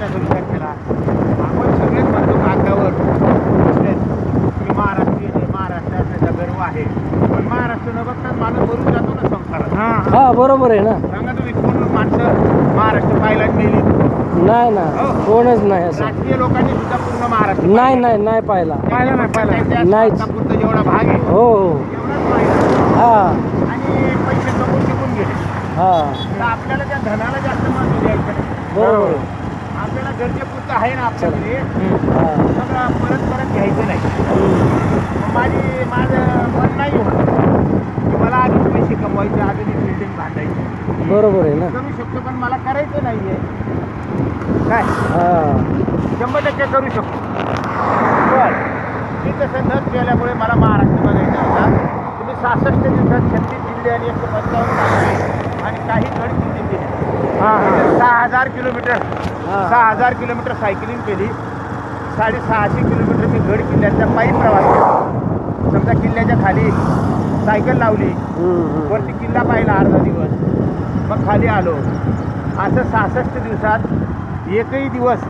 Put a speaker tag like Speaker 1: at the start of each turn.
Speaker 1: कशाचा विचार केला आपण सगळेच म्हणतो कागदावर की महाराष्ट्रीयन आहे महाराष्ट्र असण्याचा गर्व आहे. पण महाराष्ट्र न बघताच माणूस भरून जातो ना संसारात.
Speaker 2: हा
Speaker 3: हा. बरोबर आहे ना.
Speaker 1: सांगा तुम्ही कोण माणसं महाराष्ट्र पाहायला मेली
Speaker 3: नाही ना
Speaker 1: हो.
Speaker 3: कोणच नाही असं.
Speaker 1: राजकीय लोकांनी सुद्धा पूर्ण महाराष्ट्र
Speaker 3: नाही. नाही नाही पाहिला.
Speaker 2: पाहिलं नाही, पाहिलं. नाही.
Speaker 1: जेवढा भाग आहे
Speaker 3: हो हो. हा.
Speaker 1: आणि पैसे कमवून निघून गेले.
Speaker 3: हा.
Speaker 1: तर आपल्याला त्या धनाला जास्त महत्त्व द्यायचं
Speaker 3: बरोबर.
Speaker 1: आपल्याला गरजेपुरतं आहे ना आपल्याकडे सगळं परत परत घ्यायचं नाही. माझी माझं मन नाही होत की मला अजून पैसे कमवायचे एक बिल्डिंग बांधायची.
Speaker 3: बरोबर आहे ना.
Speaker 1: करू शकतो पण मला करायचं नाहीये. काय?
Speaker 3: हा.
Speaker 1: शंभर टक्के करू शकतो. पण मी तसं न केल्यामुळे मला महाराष्ट्र बघायचा होता तुम्ही सहासष्ट दिवसात छत्तीस जिल्हे आणि एकशे पंचावन्न आणि काही गड किल्ले
Speaker 2: हा
Speaker 1: सहा हजार किलोमीटर. सहा हजार किलोमीटर सायकलिंग केली. साडेसहाशे किलोमीटर मी गड किल्ल्याचा पायी प्रवास केला. समजा किल्ल्याच्या खाली सायकल लावली. वरती किल्ला पाहिला अर्धा दिवस. मग खाली आलो. असं सहासष्ट दिवसात एकही दिवस